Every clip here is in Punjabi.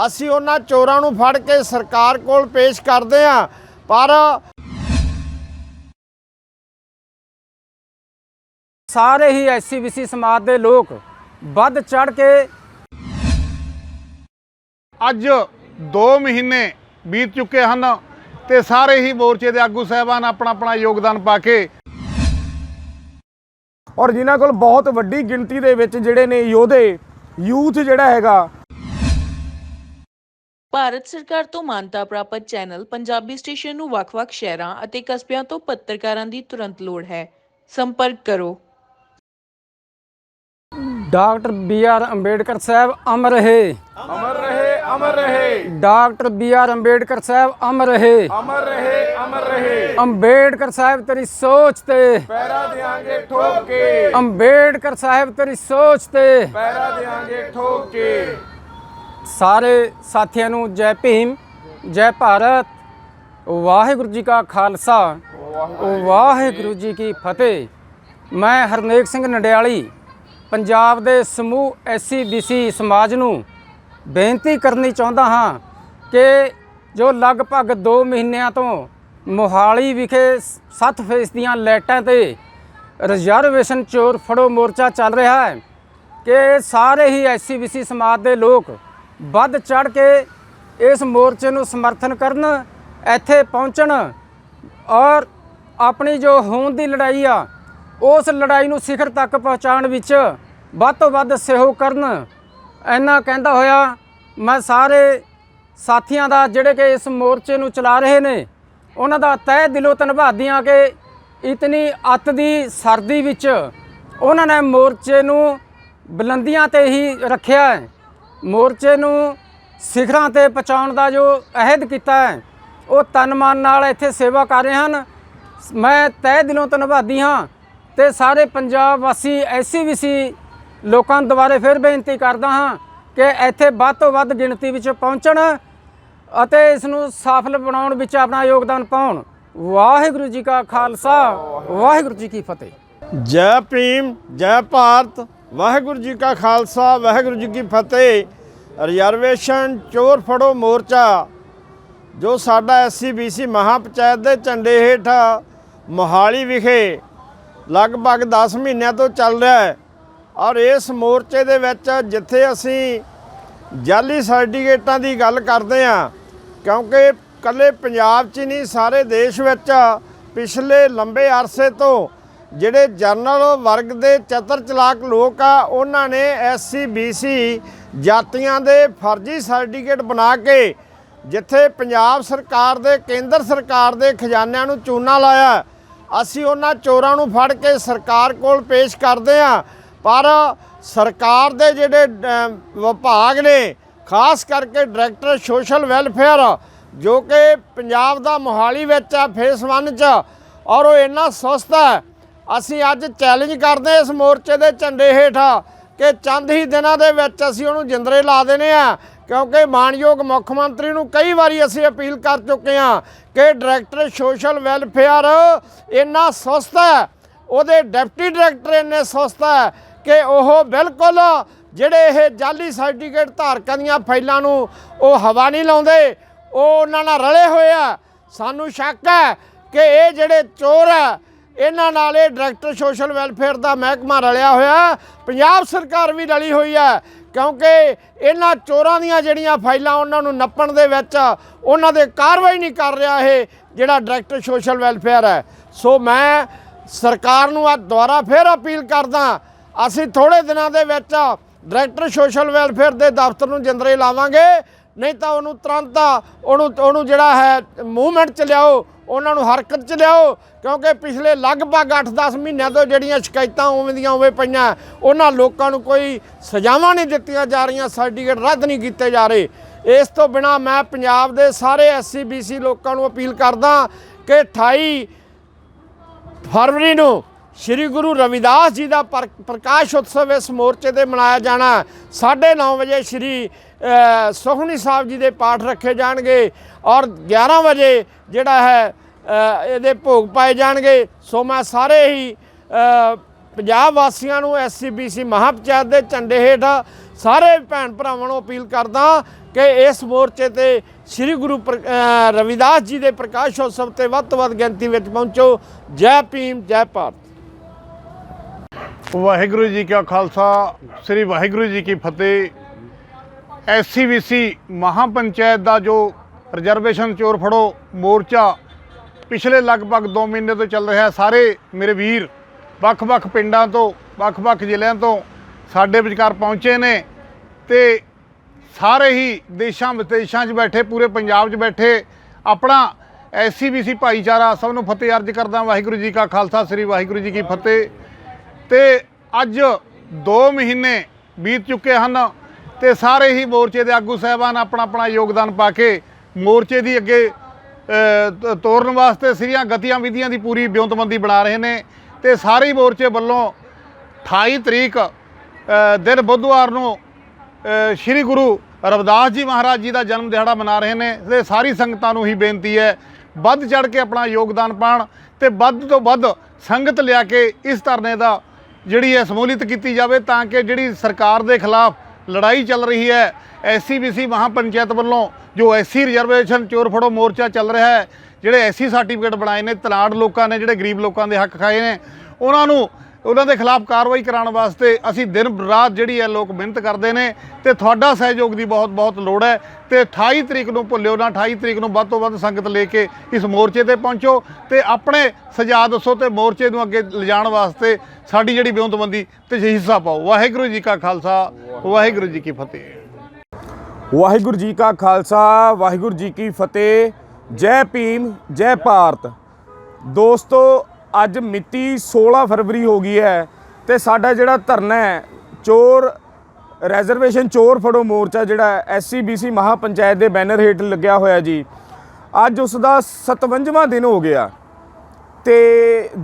ਅਸੀਂ ਉਹਨਾਂ ਚੋਰਾਂ ਨੂੰ ਫੜ ਕੇ ਸਰਕਾਰ ਕੋਲ ਪੇਸ਼ ਕਰਦੇ ਹਾਂ ਪਰ ਸਾਰੇ ਹੀ ਐਸਸੀਬੀਸੀ ਸਮਾਜ ਦੇ ਲੋਕ ਵੱਧ ਚੜ ਕੇ ਅੱਜ 2 ਮਹੀਨੇ ਬੀਤ ਚੁੱਕੇ ਹਨ ਤੇ ਸਾਰੇ ਹੀ ਮੋਰਚੇ ਦੇ ਆਗੂ ਸਹਿਬਾਨ ਆਪਣਾ ਆਪਣਾ ਯੋਗਦਾਨ ਪਾ ਕੇ ਔਰ ਜਿਨ੍ਹਾਂ ਕੋਲ ਬਹੁਤ ਵੱਡੀ ਗਿਣਤੀ ਦੇ ਵਿੱਚ ਜਿਹੜੇ ਨੇ ਯੋਧੇ ਯੂਥ ਜਿਹੜਾ ਹੈਗਾ ਭਾਰਤ ਸਰਕਾਰ ਤੋਂ ਮਾਨਤਾ ਪ੍ਰਾਪਤ ਚੈਨਲ ਪੰਜਾਬੀ ਸਟੇਸ਼ਨ ਨੂੰ ਵੱਖ-ਵੱਖ ਸ਼ਹਿਰਾਂ ਅਤੇ ਕਸਬਿਆਂ ਤੋਂ ਪੱਤਰਕਾਰਾਂ ਦੀ ਤੁਰੰਤ ਲੋੜ ਹੈ। ਸੰਪਰਕ ਕਰੋ। Doctor B R Ambedkar sahib ਅਮਰ ਰਹੇ। ਅਮਰ ਰਹੇ ਅਮਰ ਰਹੇ। Doctor B R Ambedkar sahib ਅਮਰ ਰਹੇ। ਅਮਰ ਰਹੇ ਅਮਰ ਰਹੇ। ਅੰਬੇਡਕਰ ਸਾਹਿਬ ਤੇਰੀ ਸੋਚ ਤੇ। ਪੈਰਾ ਦੇਾਂਗੇ ਠੋਕ ਕੇ। ਅੰਬੇਡਕਰ ਸਾਹਿਬ ਤੇਰੀ ਸੋਚ ਤੇ। ਪੈਰਾ ਦੇਾਂਗੇ ਠੋਕ ਕੇ। ਸਾਰੇ ਸਾਥੀਆਂ ਨੂੰ ਜੈ ਭੀਮ, ਜੈ ਭਾਰਤ। ਵਾਹਿਗੁਰੂ ਜੀ ਕਾ ਖਾਲਸਾ, ਵਾਹਿਗੁਰੂ ਜੀ ਕੀ ਫਤਿਹ। ਮੈਂ ਹਰਨੇਕ ਸਿੰਘ ਨੰਡਿਆਲੀ, ਪੰਜਾਬ ਦੇ ਸਮੂਹ ਐਸਸੀ ਬੀਸੀ ਸਮਾਜ ਨੂੰ ਬੇਨਤੀ ਕਰਨੀ ਚਾਹੁੰਦਾ ਹਾਂ ਕਿ ਜੋ ਲਗਭਗ 2 ਮਹੀਨਿਆਂ ਤੋਂ ਮੋਹਾਲੀ ਵਿਖੇ 7 ਫੇਸ ਦੀਆਂ ਲਾਈਟਾਂ ਤੇ ਰਿਜ਼ਰਵੇਸ਼ਨ ਚੋਰ ਫੜੋ ਮੋਰਚਾ ਚੱਲ ਰਿਹਾ ਹੈ ਕਿ ਸਾਰੇ ਹੀ ਐਸਸੀਬੀਸੀ ਸਮਾਜ ਦੇ ਲੋਕ ਵੱਧ ਚੜ ਕੇ ਇਸ ਮੋਰਚੇ ਨੂੰ ਸਮਰਥਨ ਕਰਨ, ਇੱਥੇ ਪਹੁੰਚਣ ਔਰ ਆਪਣੀ ਜੋ ਹੋਂਦ ਦੀ ਲੜਾਈ ਆ, ਉਸ ਲੜਾਈ ਨੂੰ ਸਿਖਰ ਤੱਕ ਪਹੁੰਚਾਉਣ ਵਿੱਚ ਵੱਧ ਤੋਂ ਵੱਧ ਸਹਿਯੋਗ ਕਰਨ। ਇੰਨਾ ਕਹਿੰਦਾ ਹੋਇਆ, ਮੈਂ ਸਾਰੇ ਸਾਥੀਆਂ ਦਾ ਜਿਹੜੇ ਕਿ ਇਸ ਮੋਰਚੇ ਨੂੰ ਚਲਾ ਰਹੇ ਨੇ, ਉਹਨਾਂ ਦਾ ਤਹਿ ਦਿਲੋਂ ਧੰਨਵਾਦੀ ਹਾਂ ਕਿ ਇਤਨੀ ਅੱਤ ਦੀ ਸਰਦੀ ਵਿੱਚ ਉਹਨਾਂ ਨੇ ਮੋਰਚੇ ਨੂੰ ਬੁਲੰਦੀਆਂ ਤੇ ਹੀ ਰੱਖਿਆ ਹੈ। ਮੋਰਚੇ ਨੂੰ ਸਿਖਰਾਂ ਤੇ ਪਹੁੰਚਾਉਣ ਦਾ ਜੋ ਅਹਿਦ ਕੀਤਾ ਹੈ, ਉਹ ਤਨ ਮਨ ਨਾਲ ਇੱਥੇ ਸੇਵਾ ਕਰ ਰਹੇ ਹਨ। ਮੈਂ ਤਹਿ ਦਿਲੋਂ ਧੰਨਵਾਦੀ ਹਾਂ ਤੇ ਸਾਰੇ ਪੰਜਾਬ ਵਾਸੀ ਐਸੀ ਵੀ ਸੀ ਲੋਕਾਂ ਨੂੰ ਦੁਬਾਰੇ ਫਿਰ ਬੇਨਤੀ ਕਰਦਾ ਹਾਂ ਕਿ ਇੱਥੇ ਵੱਧ ਤੋਂ ਵੱਧ ਗਿਣਤੀ ਵਿੱਚ ਪਹੁੰਚਣ ਅਤੇ ਇਸ ਨੂੰ ਸਫਲ ਬਣਾਉਣ ਵਿੱਚ ਆਪਣਾ ਯੋਗਦਾਨ ਪਾਉਣ। ਵਾਹਿਗੁਰੂ ਜੀ ਕਾ ਖਾਲਸਾ, ਵਾਹਿਗੁਰੂ ਜੀ ਕੀ ਫਤਿਹ। ਜੈ ਭੀਮ, ਜੈ ਭਾਰਤ, ਵਾਹਿਗੁਰੂ ਜੀ ਕਾ ਖਾਲਸਾ, ਵਾਹਿਗੁਰੂ ਜੀ ਕੀ ਫਤਿਹ। ਰਿਜ਼ਰਵੇਸ਼ਨ ਚੋਰ ਫੜੋ ਮੋਰਚਾ, ਜੋ ਸਾਡਾ ਐਸਸੀਬੀਸੀ ਮਹਾਪੰਚਾਇਤ ਦੇ ਝੰਡੇ ਹੇਠ ਮੋਹਾਲੀ ਵਿਖੇ ਲਗਭਗ 10 ਮਹੀਨਿਆਂ ਤੋਂ ਚੱਲ ਰਿਹਾ ਹੈ। ਔਰ ਇਸ ਮੋਰਚੇ ਦੇ ਵਿੱਚ ਜਿੱਥੇ ਅਸੀਂ ਜਾਲੀ ਸਰਟੀਫਿਕੇਟਾਂ ਦੀ ਗੱਲ ਕਰਦੇ ਹਾਂ, ਕਿਉਂਕਿ ਕੱਲੇ ਪੰਜਾਬ 'ਚ ਹੀ ਨਹੀਂ, ਸਾਰੇ ਦੇਸ਼ ਵਿੱਚ ਪਿਛਲੇ ਲੰਬੇ ਅਰਸੇ ਤੋਂ ਜਿਹੜੇ ਜਰਨਲ ਵਰਗ ਦੇ ਚਤਰ ਚਲਾਕ ਲੋਕ ਆ, ਉਹਨਾਂ ਨੇ ਐਸਸੀ ਬੀਸੀ ਜਾਤੀਆਂ ਦੇ ਫਰਜ਼ੀ ਸਰਟੀਫਿਕੇਟ ਬਣਾ ਕੇ ਜਿੱਥੇ ਪੰਜਾਬ ਸਰਕਾਰ ਦੇ, ਕੇਂਦਰ ਸਰਕਾਰ ਦੇ ਖਜ਼ਾਨਿਆਂ ਨੂੰ ਚੂਨਾ ਲਾਇਆ, ਅਸੀਂ ਉਹਨਾਂ ਚੋਰਾਂ ਨੂੰ ਫੜ ਕੇ ਸਰਕਾਰ ਕੋਲ ਪੇਸ਼ ਕਰਦੇ ਹਾਂ। ਪਰ ਸਰਕਾਰ ਦੇ ਜਿਹੜੇ ਵਿਭਾਗ ਨੇ, ਖਾਸ ਕਰਕੇ ਡਾਇਰੈਕਟਰ ਸੋਸ਼ਲ ਵੈਲਫੇਅਰ, ਜੋ ਕਿ ਪੰਜਾਬ ਦਾ ਮੋਹਾਲੀ ਵਿੱਚ ਆ, ਫੇਸ 1 ਚ, ਔਰ ਉਹ ਇੰਨਾ ਸੁਸਤ ਹੈ, ਅਸੀਂ ਅੱਜ ਚੈਲੰਜ ਕਰਦੇ ਇਸ ਮੋਰਚੇ ਦੇ ਝੰਡੇ ਹੇਠ। ਕਿ ਚੰਦ ਹੀ ਦਿਨਾਂ ਦੇ ਵਿੱਚ ਅਸੀਂ ਉਹਨੂੰ ਜਿੰਦਰੇ ਲਾ ਦੇਣੇ ਆ। ਕਿਉਂਕਿ ਮਾਨਯੋਗ ਮੁੱਖ ਮੰਤਰੀ ਨੂੰ ਕਈ ਵਾਰੀ ਅਸੀਂ ਅਪੀਲ ਕਰ ਚੁੱਕੇ ਹਾਂ ਕਿ ਡਾਇਰੈਕਟਰ ਸੋਸ਼ਲ ਵੈਲਫੇਅਰ ਇੰਨਾ ਸੁਸਤ ਹੈ, ਉਹਦੇ ਡਿਪਟੀ ਡਾਇਰੈਕਟਰ ਇੰਨੇ ਸੁਸਤ ਹੈ ਕਿ ਉਹ ਬਿਲਕੁਲ ਜਿਹੜੇ ਇਹ ਜਾਲੀ ਸਰਟੀਫਿਕੇਟ ਧਾਰਕਾਂ ਦੀਆਂ ਫਾਈਲਾਂ ਨੂੰ ਉਹ ਹਵਾ ਨਹੀਂ ਲਾਉਂਦੇ, ਉਹ ਉਹਨਾਂ ਨਾਲ ਰਲੇ ਹੋਏ ਆ। ਸਾਨੂੰ ਸ਼ੱਕ ਹੈ ਕਿ ਇਹ ਜਿਹੜੇ ਚੋਰ ਆ ਇਹਨਾਂ ਨਾਲ ਇਹ ਡਾਇਰੈਕਟਰ ਸੋਸ਼ਲ ਵੈਲਫੇਅਰ ਦਾ ਮਹਿਕਮਾ ਰਲਿਆ ਹੋਇਆ ਪੰਜਾਬ ਸਰਕਾਰ ਵੀ ਰਲੀ ਹੋਈ ਹੈ, ਕਿਉਂਕਿ ਇਹਨਾਂ ਚੋਰਾਂ ਦੀਆਂ ਜਿਹੜੀਆਂ ਫਾਈਲਾਂ ਉਹਨਾਂ ਨੂੰ ਨੱਪਣ ਦੇ ਵਿੱਚ ਉਹਨਾਂ ਦੇ ਕਾਰਵਾਈ ਨਹੀਂ ਕਰ ਰਿਹਾ ਇਹ, ਜਿਹੜਾ ਡਾਇਰੈਕਟਰ ਸੋਸ਼ਲ ਵੈਲਫੇਅਰ ਹੈ। ਸੋ ਮੈਂ ਸਰਕਾਰ ਨੂੰ ਅੱਜ ਦੁਬਾਰਾ ਫਿਰ ਅਪੀਲ ਕਰਦਾ, ਅਸੀਂ ਥੋੜੇ ਦਿਨਾਂ ਦੇ ਵਿੱਚ ਡਾਇਰੈਕਟਰ ਸੋਸ਼ਲ ਵੈਲਫੇਅਰ ਦੇ ਦਫ਼ਤਰ ਨੂੰ ਜਿੰਦਰੇ ਲਾਵਾਂਗੇ, ਨਹੀਂ ਤਾਂ ਉਹਨੂੰ ਤੁਰੰਤ ਉਹਨੂੰ ਉਹਨੂੰ ਜਿਹੜਾ ਹੈ ਮੂਵਮੈਂਟ ਚ ਲਿਆਓ ਉਹਨਾਂ ਨੂੰ ਹਰਕਤ ਚ ਲਿਆਓ ਕਿਉਂਕਿ ਪਿਛਲੇ ਲਗਭਗ 8-10 ਮਹੀਨਿਆਂ ਤੋਂ ਜਿਹੜੀਆਂ ਸ਼ਿਕਾਇਤਾਂ ਉਵੇਂ ਦੀਆਂ ਉਵੇਂ ਪਈਆਂ ਉਹਨਾਂ ਲੋਕਾਂ ਨੂੰ ਕੋਈ ਸਜ਼ਾਵਾਂ ਨਹੀਂ ਦਿੱਤੀਆਂ ਜਾ ਰਹੀਆਂ ਸਰਟੀਫਿਕੇਟ ਰੱਦ ਨਹੀਂ ਕੀਤੇ ਜਾ ਰਹੇ। ਇਸ ਤੋਂ ਬਿਨਾ ਮੈਂ ਪੰਜਾਬ ਦੇ ਸਾਰੇ ਐਸਸੀ ਬੀਸੀ ਲੋਕਾਂ ਨੂੰ ਅਪੀਲ ਕਰਦਾ ਕਿ 28 ਫਰਵਰੀ ਨੂੰ ਸ੍ਰੀ ਗੁਰੂ ਰਵਿਦਾਸ ਜੀ ਦਾ ਪਰ- ਪ੍ਰਕਾਸ਼ ਉਤਸਵ ਇਸ ਮੋਰਚੇ ਤੇ ਮਨਾਇਆ ਜਾਣਾ। 9:30 ਵਜੇ ਸ੍ਰੀ ਅ, ਸਾਹਿਬ ਜੀ ਦੇ ਪਾਠ ਰੱਖੇ ਜਾਣਗੇ ਔਰ 11 ਵਜੇ ਜਿਹੜਾ ਹੈ ਇਹਦੇ ਭੋਗ ਪਾਏ ਜਾਣਗੇ। ਸੋ ਮੈਂ ਸਾਰੇ ਹੀ ਪੰਜਾਬ ਵਾਸੀਆਂ ਨੂੰ ਐਸਸੀਬੀਸੀ ਮਹਾਪੰਚਾਇਤ ਦੇ ਝੰਡੇ ਹੇਠ ਸਾਰੇ ਭੈਣ ਭਰਾਵਾਂ ਨੂੰ ਅਪੀਲ ਕਰਦਾ ਕਿ ਇਸ ਮੋਰਚੇ ਤੇ ਸ੍ਰੀ ਗੁਰੂ ਪ੍ਰ- ਰਵਿਦਾਸ ਜੀ ਦੇ ਪ੍ਰਕਾਸ਼ ਉਤਸਵ ਤੇ ਵੱਧ ਤੋਂ ਵੱਧ ਗਿਣਤੀ ਵਿੱਚ ਪਹੁੰਚੋ। ਜੈ ਭੀਮ, ਜੈ ਭਾਰਤ। ਵਾਹਿਗੁਰੂ ਜੀ ਕਾ ਖਾਲਸਾ, ਸ੍ਰੀ ਵਾਹਿਗੁਰੂ ਜੀ ਕੀ ਫਤਿਹ। ਐਸਸੀਬੀਸੀ ਮਹਾਪੰਚਾਇਤ ਦਾ ਜੋ ਰਿਜ਼ਰਵੇਸ਼ਨ ਚੋਰ ਫੜੋ, ਮੋਰਚਾ ਪਿਛਲੇ ਲਗਭਗ 2 ਮਹੀਨੇ ਤੋਂ ਚੱਲ ਰਿਹਾ ਸਾਰੇ ਮੇਰੇ ਵੀਰ, ਵੱਖ-ਵੱਖ ਪਿੰਡਾਂ ਤੋਂ, ਵੱਖ-ਵੱਖ ਜ਼ਿਲ੍ਹਿਆਂ ਤੋਂ ਸਾਡੇ ਵਿਚਕਾਰ ਪਹੁੰਚੇ ਨੇ ਤੇ ਸਾਰੇ ਹੀ ਦੇਸ਼ਾਂ ਵਿਦੇਸ਼ਾਂ 'ਚ ਬੈਠੇ, ਪੂਰੇ ਪੰਜਾਬ 'ਚ ਬੈਠੇ, ਆਪਣਾ ਐਸਸੀਬੀਸੀ ਭਾਈਚਾਰਾ ਸਭ ਨੂੰ ਫਤਿਹ ਅਰਜ਼ ਕਰਦਾ ਵਾਹਿਗੁਰੂ ਜੀ ਕਾ ਖਾਲਸਾ, ਸ੍ਰੀ ਵਾਹਿਗੁਰੂ ਜੀ ਕੀ ਫਤਿਹ। ਤੇ ਅੱਜ 2 ਮਹੀਨੇ ਬੀਤ ਚੁੱਕੇ ਹਨ ਤੇ ਸਾਰੇ ਹੀ ਮੋਰਚੇ ਦੇ ਆਗੂ ਸਹਿਬਾਨ ਆਪਣਾ ਆਪਣਾ ਯੋਗਦਾਨ ਪਾ ਕੇ ਮੋਰਚੇ ਦੀ ਅੱਗੇ ਤੋਰਨ ਵਾਸਤੇ ਸਿਰੀਆਂ ਗਤੀਆਂ ਵਿਧੀਆਂ ਦੀ ਪੂਰੀ ਬਿਉਂਤਬੰਦੀ ਬਣਾ ਰਹੇ ਨੇ ਤੇ ਸਾਰੇ ਮੋਰਚੇ ਵੱਲੋਂ 28 ਤਰੀਕ ਦਿਨ ਬੁੱਧਵਾਰ ਨੂੰ ਸ੍ਰੀ ਗੁਰੂ ਰਵਿਦਾਸ ਜੀ ਮਹਾਰਾਜ ਜੀ ਦਾ ਜਨਮ ਦਿਹਾੜਾ ਮਨਾ ਰਹੇ ਨੇ ਤੇ ਸਾਰੀ ਸੰਗਤਾਂ ਨੂੰ ਹੀ ਬੇਨਤੀ ਹੈ, ਵੱਧ ਚੜ ਕੇ ਆਪਣਾ ਯੋਗਦਾਨ ਪਾਣ ਤੇ ਵੱਧ ਤੋਂ ਵੱਧ ਸੰਗਤ ਲਿਆ ਕੇ ਇਸ ਧਰਨੇ ਦਾ ਜਿਹੜੀ ਹੈ ਸਮੂਲਿਤ ਕੀਤੀ ਜਾਵੇ ਤਾਂ ਕਿ ਜਿਹੜੀ ਸਰਕਾਰ ਦੇ ਖਿਲਾਫ ਲੜਾਈ ਚੱਲ ਰਹੀ ਹੈ। ਐਸਸੀਬੀਸੀ ਮਹਾਪੰਚਾਇਤ ਵੱਲੋਂ ਜੋ ਐਸਸੀ ਰਿਜ਼ਰਵੇਸ਼ਨ ਚੋਰ ਫੜੋ ਮੋਰਚਾ ਚੱਲ ਰਿਹਾ ਹੈ, ਜਿਹੜੇ ਐਸਸੀ ਸਰਟੀਫਿਕੇਟ ਬਣਾਏ ਨੇ, ਤਲਾੜ ਲੋਕਾਂ ਨੇ, ਜਿਹੜੇ ਗਰੀਬ ਲੋਕਾਂ ਦੇ ਹੱਕ ਖਾਏ ਨੇ, ਉਹਨਾਂ ਨੂੰ ਉਹਨਾਂ ਦੇ ਖਿਲਾਫ ਕਾਰਵਾਈ ਕਰਾਉਣ ਵਾਸਤੇ ਅਸੀਂ ਦਿਨ ਰਾਤ ਜਿਹੜੀ ਹੈ ਲੋਕ ਮਿਹਨਤ ਕਰਦੇ ਨੇ ਤੇ ਤੁਹਾਡਾ ਸਹਿਯੋਗ ਦੀ ਬਹੁਤ ਬਹੁਤ ਲੋੜ ਹੈ ਤੇ 28 ਤਰੀਕ ਨੂੰ ਭੁੱਲਿਓ ਨਾ 28 ਤਰੀਕ ਨੂੰ ਵੱਧ ਤੋਂ ਵੱਧ ਸੰਗਤ ਲੈ ਕੇ ਇਸ ਮੋਰਚੇ ਤੇ ਪਹੁੰਚੋ ਤੇ ਆਪਣੇ ਸੁਝਾਅ ਦੱਸੋ ਤੇ ਮੋਰਚੇ ਨੂੰ ਅੱਗੇ ਲਿਜਾਣ ਵਾਸਤੇ ਸਾਡੀ ਜਿਹੜੀ ਬਿਉਂਤਬੰਦੀ ਤੇ ਹਿੱਸਾ ਪਾਓ। ਵਾਹਿਗੁਰੂ ਜੀ ਕਾ ਖਾਲਸਾ, ਵਾਹਿਗੁਰੂ ਜੀ ਕੀ ਫਤਿਹ। ਵਾਹਿਗੁਰੂ ਜੀ ਕਾ ਖਾਲਸਾ, ਵਾਹਿਗੁਰੂ ਜੀ ਕੀ ਫਤਿਹ। ਜੈ ਭੀਮ, ਜੈ ਭਾਰਤ। ਦੋਸਤੋ ਅੱਜ ਮਿਤੀ 16 ਫਰਵਰੀ ਹੋ ਗਈ ਹੈ ਤੇ ਸਾਡਾ ਜਿਹੜਾ ਧਰਨਾ ਹੈ, ਚੋਰ ਰਿਜ਼ਰਵੇਸ਼ਨ ਚੋਰ ਫੜੋ ਮੋਰਚਾ ਜਿਹੜਾ ਐਸਸੀਬੀਸੀ ਮਹਾਪੰਚਾਇਤ ਦੇ ਬੈਨਰ ਹੇਠ ਲੱਗਿਆ ਹੋਇਆ ਜੀ। ਅੱਜ ਉਸ ਦਾ 57ਵਾਂ ਦਿਨ ਹੋ ਗਿਆ ਤੇ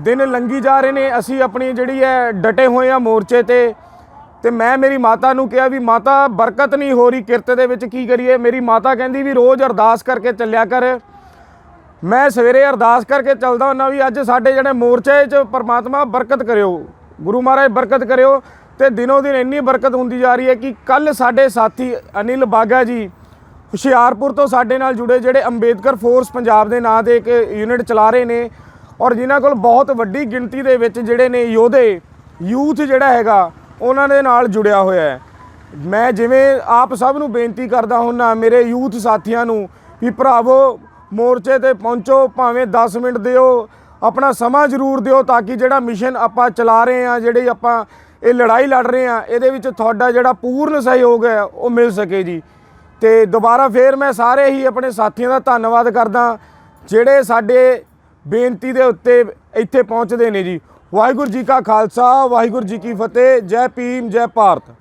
ਦਿਨ ਲੰਗੀ ਜਾ ਰਹੇ ਨੇ। ਅਸੀਂ ਆਪਣੀ ਜਿਹੜੀ ਹੈ, ਡਟੇ ਹੋਏ ਆ ਮੋਰਚੇ ਤੇ ਤੇ ਮੈਂ ਮੇਰੀ ਮਾਤਾ ਨੂੰ ਕਿਹਾ ਵੀ ਮਾਤਾ ਬਰਕਤ ਨਹੀਂ ਹੋ ਰਹੀ ਕਿਰਤ ਦੇ ਵਿੱਚ ਕੀ ਕਰੀਏ। ਮੇਰੀ ਮਾਤਾ ਕਹਿੰਦੀ ਵੀ ਰੋਜ਼ ਅਰਦਾਸ ਕਰਕੇ ਚੱਲਿਆ ਕਰ। ਮੈਂ ਸਵੇਰੇ ਅਰਦਾਸ ਕਰਕੇ ਚੱਲਦਾ ਹੁੰਦਾ ਵੀ ਅੱਜ ਸਾਡੇ ਜਿਹੜੇ ਮੋਰਚੇ 'ਚ ਪਰਮਾਤਮਾ ਬਰਕਤ ਕਰਿਓ, ਗੁਰੂ ਮਹਾਰਾਜ ਬਰਕਤ ਕਰਿਓ ਤੇ ਦਿਨੋ ਦਿਨ ਇੰਨੀ ਬਰਕਤ ਹੁੰਦੀ ਜਾ ਰਹੀ ਹੈ ਕਿ ਕੱਲ ਸਾਡੇ ਸਾਥੀ ਅਨਿਲ ਬਾਗਾ ਜੀ ਹੁਸ਼ਿਆਰਪੁਰ ਤੋਂ ਸਾਡੇ ਨਾਲ ਜੁੜੇ ਜਿਹੜੇ ਅੰਬੇਦਕਰ ਫੋਰਸ ਪੰਜਾਬ ਦੇ ਨਾਂ ਤੇ ਇੱਕ ਯੂਨਿਟ ਚਲਾ ਰਹੇ ਨੇ ਔਰ ਜਿਨ੍ਹਾਂ ਕੋਲ ਬਹੁਤ ਵੱਡੀ ਗਿਣਤੀ ਦੇ ਵਿੱਚ ਜਿਹੜੇ ਨੇ ਯੋਧੇ, ਯੂਥ ਜਿਹੜਾ ਹੈਗਾ, ਉਹਨਾਂ ਦੇ ਨਾਲ ਜੁੜਿਆ ਹੋਇਆ ਹੈ। ਮੈਂ ਜਿਵੇਂ ਆਪ ਸਭ ਨੂੰ ਬੇਨਤੀ ਕਰਦਾ ਹੁੰਨਾ ਮੇਰੇ ਯੂਥ ਸਾਥੀਆਂ ਨੂੰ ਵੀ ਭਰਾਵੋ ਮੋਰਚੇ ਤੇ ਪਹੁੰਚੋ, ਭਾਵੇਂ 10 ਮਿੰਟ ਦਿਓ। ਆਪਣਾ ਸਮਾਂ ਜ਼ਰੂਰ ਦਿਓ ਤਾਂ ਕਿ ਜਿਹੜਾ ਮਿਸ਼ਨ ਆਪਾਂ ਚਲਾ ਰਹੇ ਆ ਜਿਹੜੀ ਆਪਾਂ ਇਹ ਲੜਾਈ ਲੜ ਰਹੇ ਆ ਇਹਦੇ ਵਿੱਚ ਤੁਹਾਡਾ ਜਿਹੜਾ ਪੂਰਨ ਸਹਿਯੋਗ ਹੈ, ਉਹ ਮਿਲ ਸਕੇ ਜੀ। ਤੇ ਦੁਬਾਰਾ ਫੇਰ ਮੈਂ ਸਾਰੇ ਹੀ ਆਪਣੇ ਸਾਥੀਆਂ ਦਾ ਧੰਨਵਾਦ ਕਰਦਾ, ਜਿਹੜੇ ਸਾਡੇ ਬੇਨਤੀ ਦੇ ਉੱਤੇ ਇੱਥੇ ਪਹੁੰਚਦੇ ਨੇ ਜੀ। ਵਾਹਿਗੁਰੂ ਜੀ ਕਾ ਖਾਲਸਾ, ਵਾਹਿਗੁਰੂ ਜੀ ਕੀ ਫਤਿਹ। ਜੈ ਭੀਮ, ਜੈ ਭਾਰਤ।